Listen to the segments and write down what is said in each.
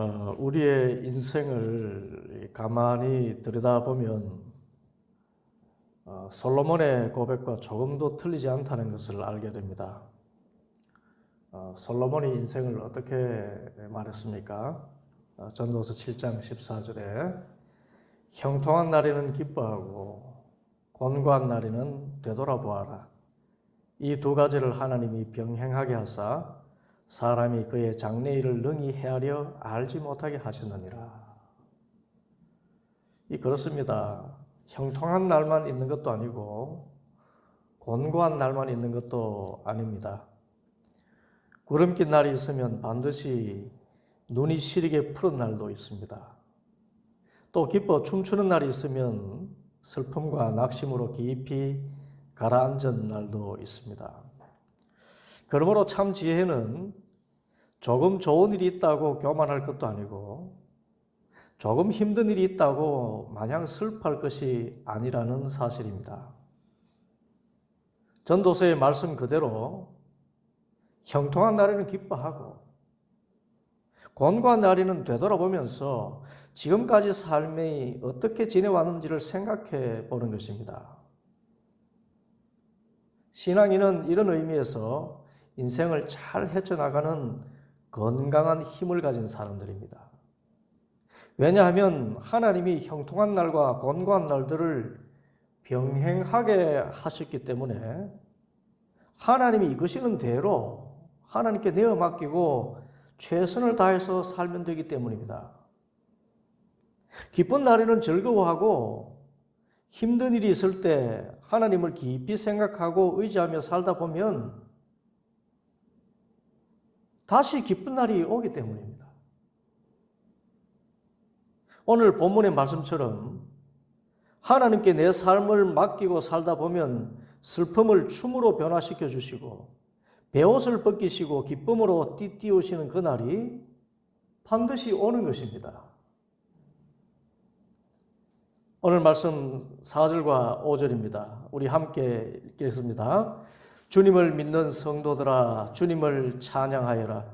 어, 우리의 인생을 가만히 들여다보면 어, 솔로몬의 고백과 조금도 틀리지 않다는 것을 알게 됩니다. 어, 솔로몬이 인생을 어떻게 말했습니까? 어, 전도서 7장 14절에 형통한 날에는 기뻐하고 곤고한 날에는 되돌아보아라. 이 두 가지를 하나님이 병행하게 하사 사람이 그의 장래일을 능히 헤아려 알지 못하게 하셨느니라. 이 그렇습니다. 형통한 날만 있는 것도 아니고 곤고한 날만 있는 것도 아닙니다. 구름 낀 날이 있으면 반드시 눈이 시리게 푸른 날도 있습니다. 또 기뻐 춤추는 날이 있으면 슬픔과 낙심으로 깊이 가라앉은 날도 있습니다. 그러므로 참 지혜는 조금 좋은 일이 있다고 교만할 것도 아니고 조금 힘든 일이 있다고 마냥 슬퍼할 것이 아니라는 사실입니다. 전도서의 말씀 그대로 형통한 날에는 기뻐하고 곤고한 날에는 되돌아보면서 지금까지 삶이 어떻게 지내왔는지를 생각해 보는 것입니다. 신앙인은 이런 의미에서 인생을 잘 헤쳐나가는 건강한 힘을 가진 사람들입니다. 왜냐하면 하나님이 형통한 날과 곤고한 날들을 병행하게 하셨기 때문에 하나님이 이끄시는 대로 하나님께 내어 맡기고 최선을 다해서 살면 되기 때문입니다. 기쁜 날에는 즐거워하고 힘든 일이 있을 때 하나님을 깊이 생각하고 의지하며 살다 보면 다시 기쁜 날이 오기 때문입니다. 오늘 본문의 말씀처럼 하나님께 내 삶을 맡기고 살다 보면 슬픔을 춤으로 변화시켜 주시고 배옷을 벗기시고 기쁨으로 띠띠우시는 그날이 반드시 오는 것입니다. 오늘 말씀 4절과 5절입니다. 우리 함께 읽겠습니다. 주님을 믿는 성도들아 주님을 찬양하여라.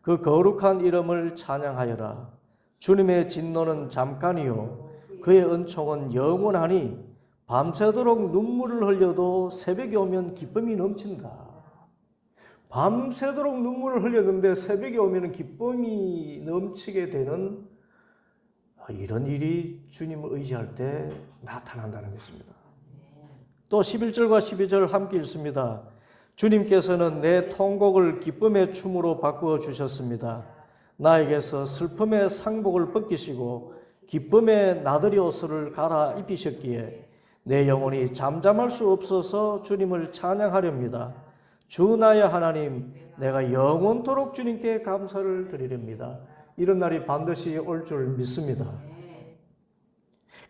그 거룩한 이름을 찬양하여라. 주님의 진노는 잠깐이요 그의 은총은 영원하니 밤새도록 눈물을 흘려도 새벽이 오면 기쁨이 넘친다. 밤새도록 눈물을 흘렸는데 새벽이 오면 기쁨이 넘치게 되는 이런 일이 주님을 의지할 때 나타난다는 것입니다. 또 11절과 12절 함께 읽습니다. 주님께서는 내 통곡을 기쁨의 춤으로 바꾸어 주셨습니다. 나에게서 슬픔의 상복을 벗기시고 기쁨의 나들이 옷을 갈아 입히셨기에 내 영혼이 잠잠할 수 없어서 주님을 찬양하렵니다. 주 나의 하나님, 내가 영원토록 주님께 감사를 드리렵니다. 이런 날이 반드시 올 줄 믿습니다.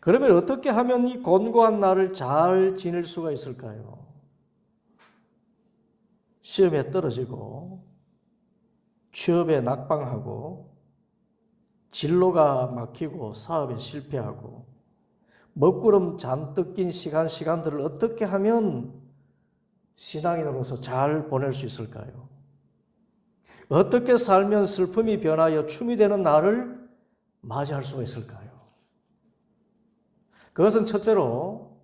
그러면 어떻게 하면 이 곤고한 날을 잘 지낼 수가 있을까요? 시험에 떨어지고 취업에 낙방하고 진로가 막히고 사업에 실패하고 먹구름 잔뜩 낀 시간 시간들을 어떻게 하면 신앙인으로서 잘 보낼 수 있을까요? 어떻게 살면 슬픔이 변하여 춤이 되는 날을 맞이할 수가 있을까요? 그것은 첫째로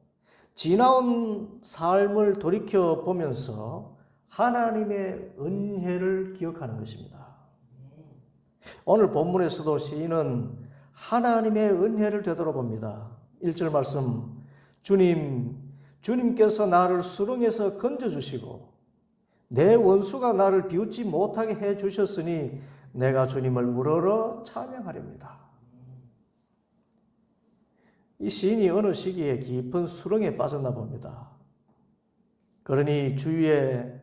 지나온 삶을 돌이켜 보면서 하나님의 은혜를 기억하는 것입니다. 오늘 본문에서도 시인은 하나님의 은혜를 되돌아봅니다. 1절 말씀, 주님, 주님께서 나를 수렁에서 건져주시고 내 원수가 나를 비웃지 못하게 해 주셨으니 내가 주님을 우러러 찬양하렵니다. 이 시인이 어느 시기에 깊은 수렁에 빠졌나 봅니다. 그러니 주위에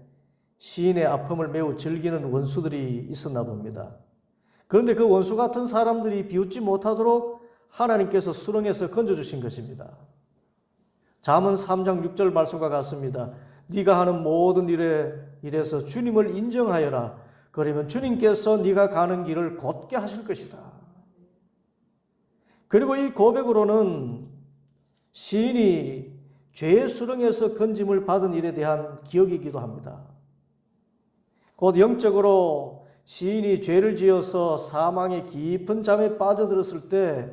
시인의 아픔을 매우 즐기는 원수들이 있었나 봅니다. 그런데 그 원수 같은 사람들이 비웃지 못하도록 하나님께서 수렁에서 건져주신 것입니다. 잠언 3장 6절 말씀과 같습니다. 네가 하는 모든 일에 일에서 주님을 인정하여라. 그러면 주님께서 네가 가는 길을 곧게 하실 것이다. 그리고 이 고백으로는 시인이 죄의 수렁에서 건짐을 받은 일에 대한 기억이기도 합니다. 곧 영적으로 시인이 죄를 지어서 사망의 깊은 잠에 빠져들었을 때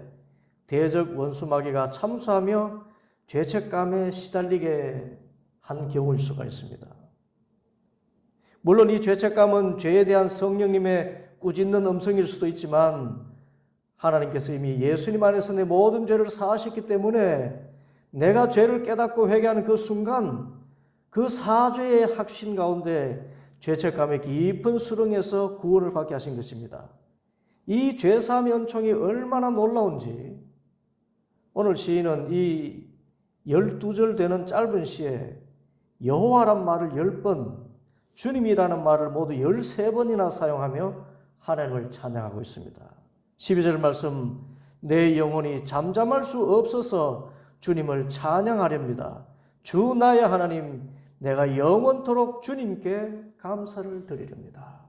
대적 원수 마귀가 참수하며 죄책감에 시달리게 한 경우일 수가 있습니다. 물론 이 죄책감은 죄에 대한 성령님의 꾸짖는 음성일 수도 있지만 하나님께서 이미 예수님 안에서 내 모든 죄를 사하셨기 때문에 내가 죄를 깨닫고 회개하는 그 순간 그 사죄의 확신 가운데 죄책감의 깊은 수렁에서 구원을 받게 하신 것입니다. 이 죄사함의 은총이 얼마나 놀라운지 오늘 시인은 이 열두 절 되는 짧은 시에 여호와란 말을 열 번, 주님이라는 말을 모두 열세 번이나 사용하며 하나님을 찬양하고 있습니다. 12절 말씀 내 영혼이 잠잠할 수 없어서 주님을 찬양하렵니다. 주 나의 하나님 내가 영원토록 주님께 감사를 드리렵니다.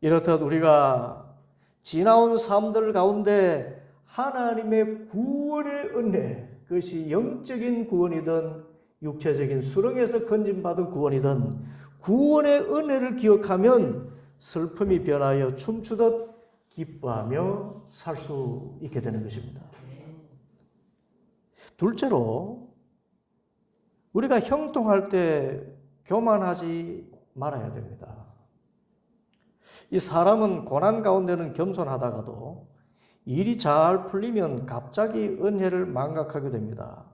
이렇듯 우리가 지나온 삶들 가운데 하나님의 구원의 은혜, 그것이 영적인 구원이든 육체적인 수렁에서 건진받은 구원이든 구원의 은혜를 기억하면 슬픔이 변하여 춤추듯 기뻐하며 살 수 있게 되는 것입니다. 둘째로 우리가 형통할 때 교만하지 말아야 됩니다. 이 사람은 고난 가운데는 겸손하다가도 일이 잘 풀리면 갑자기 은혜를 망각하게 됩니다.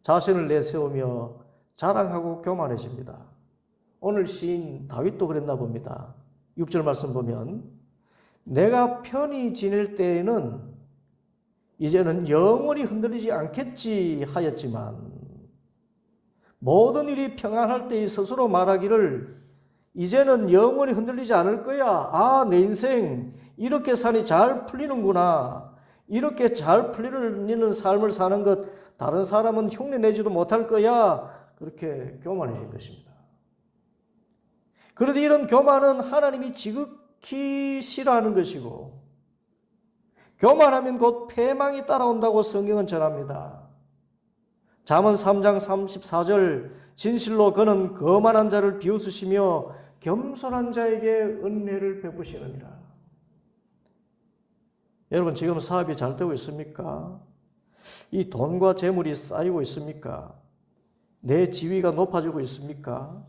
자신을 내세우며 자랑하고 교만해집니다. 오늘 시인 다윗도 그랬나 봅니다. 6절 말씀 보면 내가 편히 지낼 때에는 이제는 영원히 흔들리지 않겠지 하였지만 모든 일이 평안할 때에 스스로 말하기를 이제는 영원히 흔들리지 않을 거야. 아, 내 인생 이렇게 산이 잘 풀리는구나. 이렇게 잘 풀리는 삶을 사는 것 다른 사람은 흉내 내지도 못할 거야. 그렇게 교만해진 것입니다. 그런데 이런 교만은 하나님이 지극히 싫어하는 것이고 교만하면 곧 패망이 따라온다고 성경은 전합니다. 잠언 3장 34절 진실로 그는 거만한 자를 비웃으시며 겸손한 자에게 은혜를 베푸시느니라. 여러분 지금 사업이 잘 되고 있습니까? 이 돈과 재물이 쌓이고 있습니까? 내 지위가 높아지고 있습니까?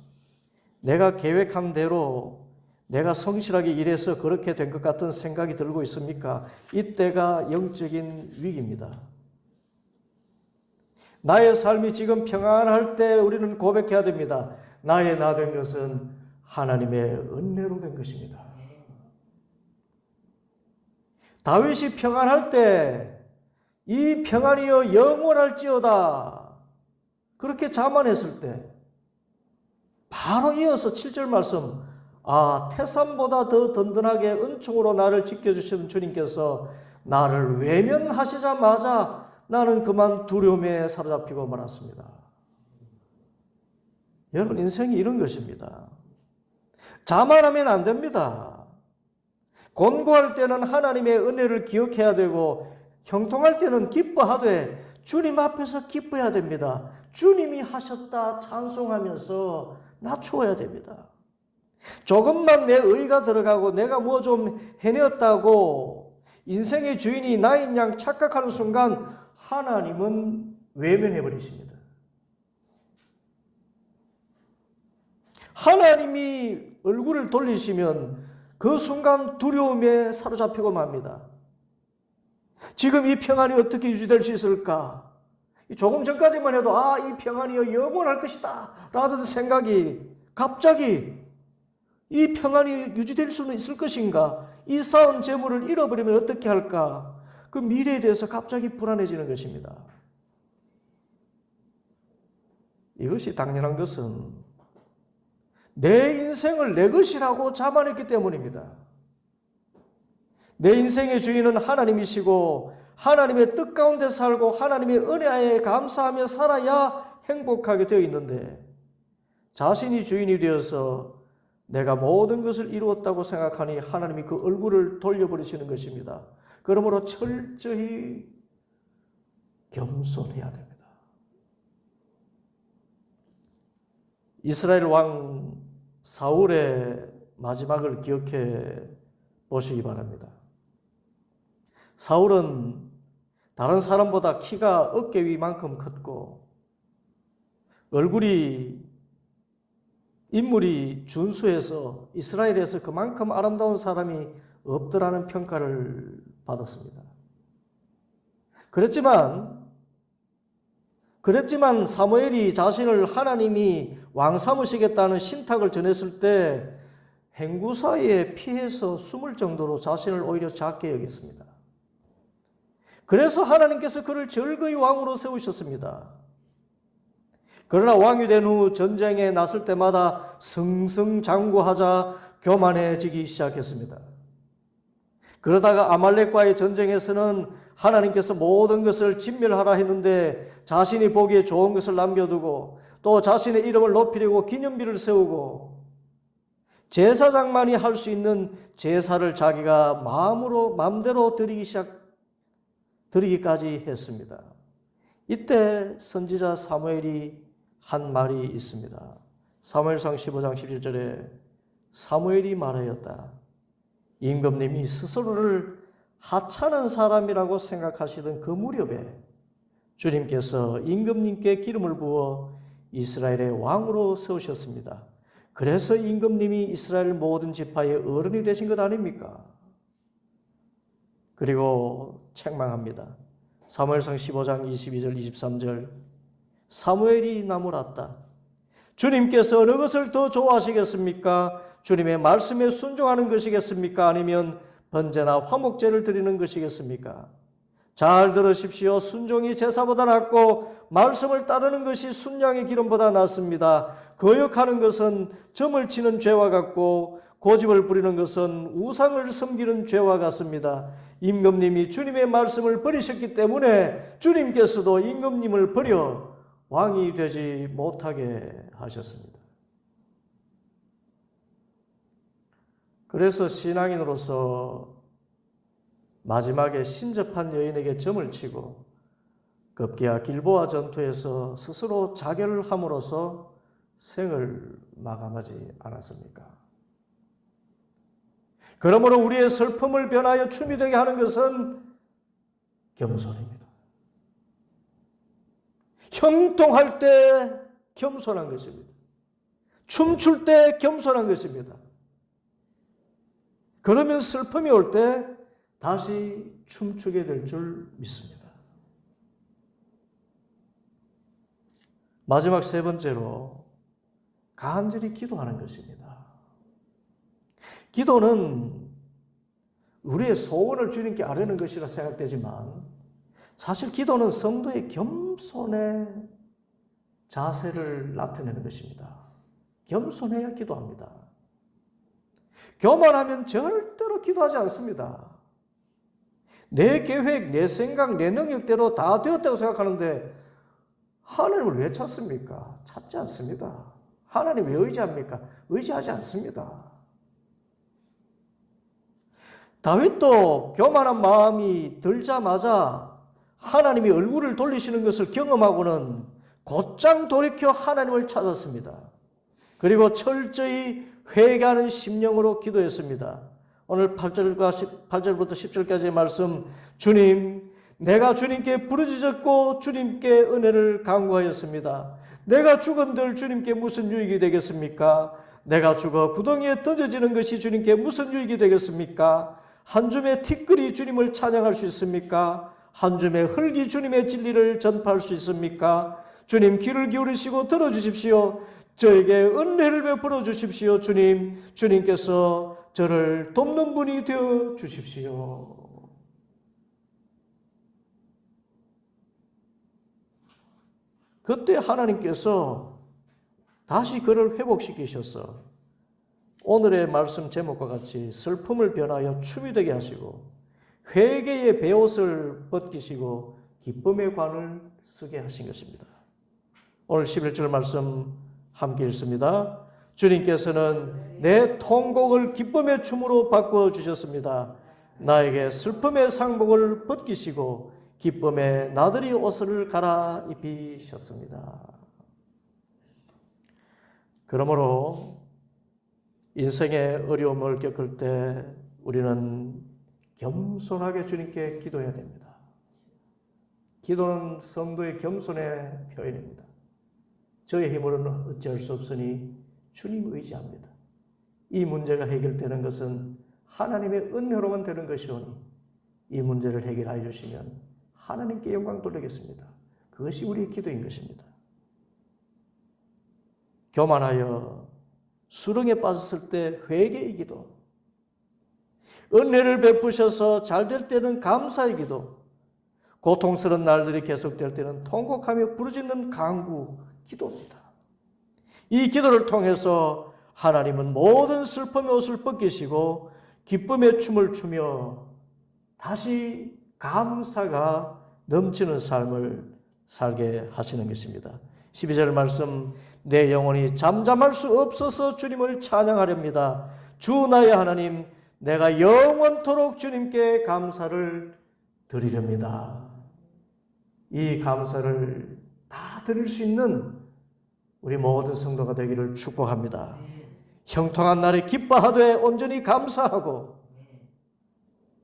내가 계획한 대로 내가 성실하게 일해서 그렇게 된 것 같은 생각이 들고 있습니까? 이때가 영적인 위기입니다. 나의 삶이 지금 평안할 때 우리는 고백해야 됩니다. 나의 나 된 것은 하나님의 은혜로 된 것입니다. 다윗이 평안할 때 이 평안이여 영원할지어다 그렇게 자만했을 때 바로 이어서 7절 말씀 아 태산보다 더 든든하게 은총으로 나를 지켜주시는 주님께서 나를 외면하시자마자 나는 그만 두려움에 사로잡히고 말았습니다. 여러분 인생이 이런 것입니다. 자만하면 안 됩니다. 곤고할 때는 하나님의 은혜를 기억해야 되고 형통할 때는 기뻐하되 주님 앞에서 기뻐해야 됩니다. 주님이 하셨다 찬송하면서 낮추어야 됩니다. 조금만 내 의가 들어가고 내가 뭐 좀 해내었다고 인생의 주인이 나인 양 착각하는 순간 하나님은 외면해 버리십니다. 하나님이 얼굴을 돌리시면 그 순간 두려움에 사로잡히고 맙니다. 지금 이 평안이 어떻게 유지될 수 있을까? 조금 전까지만 해도 아, 이 평안이 영원할 것이다. 라던 생각이 갑자기 이 평안이 유지될 수는 있을 것인가? 이 쌓은 재물을 잃어버리면 어떻게 할까? 그 미래에 대해서 갑자기 불안해지는 것입니다. 이것이 당연한 것은 내 인생을 내 것이라고 자만했기 때문입니다. 내 인생의 주인은 하나님이시고 하나님의 뜻 가운데 살고 하나님의 은혜에 감사하며 살아야 행복하게 되어 있는데 자신이 주인이 되어서 내가 모든 것을 이루었다고 생각하니 하나님이 그 얼굴을 돌려버리시는 것입니다. 그러므로 철저히 겸손해야 됩니다. 이스라엘 왕 사울의 마지막을 기억해 보시기 바랍니다. 사울은 다른 사람보다 키가 어깨 위만큼 컸고 얼굴이 인물이 준수해서 이스라엘에서 그만큼 아름다운 사람이 없더라는 평가를 받았습니다. 그랬지만 그랬지만 사무엘이 자신을 하나님이 왕 삼으시겠다는 신탁을 전했을 때 행구 사이에 피해서 숨을 정도로 자신을 오히려 작게 여겼습니다. 그래서 하나님께서 그를 절거히 왕으로 세우셨습니다. 그러나 왕이 된 후 전쟁에 나설 때마다 승승장구하자 교만해지기 시작했습니다. 그러다가 아말렉과의 전쟁에서는 하나님께서 모든 것을 진멸하라 했는데 자신이 보기에 좋은 것을 남겨두고 또 자신의 이름을 높이려고 기념비를 세우고 제사장만이 할 수 있는 제사를 자기가 마음으로 마음대로 드리기 시작 드리기까지 했습니다. 이때 선지자 사무엘이 한 말이 있습니다. 사무엘상 15장 17절에 사무엘이 말하였다. 임금님이 스스로를 하찮은 사람이라고 생각하시던 그 무렵에 주님께서 임금님께 기름을 부어 이스라엘의 왕으로 세우셨습니다. 그래서 임금님이 이스라엘 모든 지파의 어른이 되신 것 아닙니까? 그리고 책망합니다. 사무엘상 15장 22절 23절 사무엘이 나무랐다. 주님께서 어느 것을 더 좋아하시겠습니까? 주님의 말씀에 순종하는 것이겠습니까? 아니면 번제나 화목제를 드리는 것이겠습니까? 잘 들으십시오. 순종이 제사보다 낫고 말씀을 따르는 것이 순양의 기름보다 낫습니다. 거역하는 것은 점을 치는 죄와 같고 고집을 부리는 것은 우상을 섬기는 죄와 같습니다. 임금님이 주님의 말씀을 버리셨기 때문에 주님께서도 임금님을 버려 왕이 되지 못하게 하셨습니다. 그래서 신앙인으로서 마지막에 신접한 여인에게 점을 치고 급기야 길보아 전투에서 스스로 자결을 함으로써 생을 마감하지 않았습니까? 그러므로 우리의 슬픔을 변하여 춤이 되게 하는 것은 겸손입니다. 형통할 때 겸손한 것입니다. 춤출 때 겸손한 것입니다. 그러면 슬픔이 올 때 다시 춤추게 될 줄 믿습니다. 마지막 세 번째로 간절히 기도하는 것입니다. 기도는 우리의 소원을 주님께 아뢰는 것이라 생각되지만 사실 기도는 성도의 겸손의 자세를 나타내는 것입니다. 겸손해야 기도합니다. 교만하면 절대로 기도하지 않습니다. 내 계획, 내 생각, 내 능력대로 다 되었다고 생각하는데 하나님을 왜 찾습니까? 찾지 않습니다. 하나님 왜 의지합니까? 의지하지 않습니다. 다윗도 교만한 마음이 들자마자 하나님이 얼굴을 돌리시는 것을 경험하고는 곧장 돌이켜 하나님을 찾았습니다. 그리고 철저히 회개하는 심령으로 기도했습니다. 오늘 8절과 10, 8절부터 10절까지의 말씀 주님 내가 주님께 부르짖었고 주님께 은혜를 강구하였습니다. 내가 죽은들 주님께 무슨 유익이 되겠습니까? 내가 죽어 구덩이에 던져지는 것이 주님께 무슨 유익이 되겠습니까? 한 줌의 티끌이 주님을 찬양할 수 있습니까? 한 줌의 흙이 주님의 진리를 전파할 수 있습니까? 주님 귀를 기울이시고 들어주십시오. 저에게 은혜를 베풀어 주십시오. 주님, 주님께서 저를 돕는 분이 되어 주십시오. 그때 하나님께서 다시 그를 회복시키셔서 오늘의 말씀 제목과 같이 슬픔을 변하여 춤이 되게 하시고 회개의 베옷을 벗기시고 기쁨의 관을 쓰게 하신 것입니다. 오늘 11절 말씀 함께 읽습니다. 주님께서는 내 통곡을 기쁨의 춤으로 바꾸어 주셨습니다. 나에게 슬픔의 상복을 벗기시고 기쁨의 나들이 옷을 갈아 입히셨습니다. 그러므로 인생의 어려움을 겪을 때 우리는 겸손하게 주님께 기도해야 됩니다. 기도는 성도의 겸손의 표현입니다. 저의 힘으로는 어찌할 수 없으니 주님 의지합니다. 이 문제가 해결되는 것은 하나님의 은혜로만 되는 것이오니 이 문제를 해결하여 주시면 하나님께 영광 돌리겠습니다. 그것이 우리의 기도인 것입니다. 교만하여 수렁에 빠졌을 때 회개의 기도, 은혜를 베푸셔서 잘 될 때는 감사의 기도, 고통스러운 날들이 계속될 때는 통곡하며 부르짖는 강구 기도입니다. 이 기도를 통해서 하나님은 모든 슬픔의 옷을 벗기시고 기쁨의 춤을 추며 다시 감사가 넘치는 삶을 살게 하시는 것입니다. 12절 말씀 내 영혼이 잠잠할 수 없어서 주님을 찬양하렵니다. 주 나의 하나님 내가 영원토록 주님께 감사를 드리렵니다. 이 감사를 다 드릴 수 있는 우리 모든 성도가 되기를 축복합니다. 형통한 날에 기뻐하되 온전히 감사하고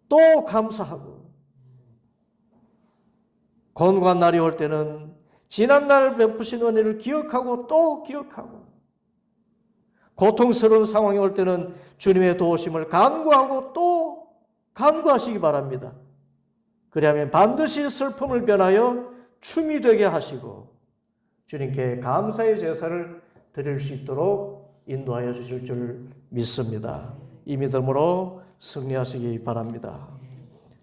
또 감사하고 곤고한 날이 올 때는 지난날 베푸신 은혜를 기억하고 또 기억하고 고통스러운 상황이 올 때는 주님의 도우심을 간구하고 또 간구하시기 바랍니다. 그리하면 반드시 슬픔을 변하여 춤이 되게 하시고 주님께 감사의 제사를 드릴 수 있도록 인도하여 주실 줄 믿습니다. 이 믿음으로 승리하시기 바랍니다.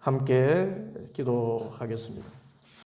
함께 기도하겠습니다.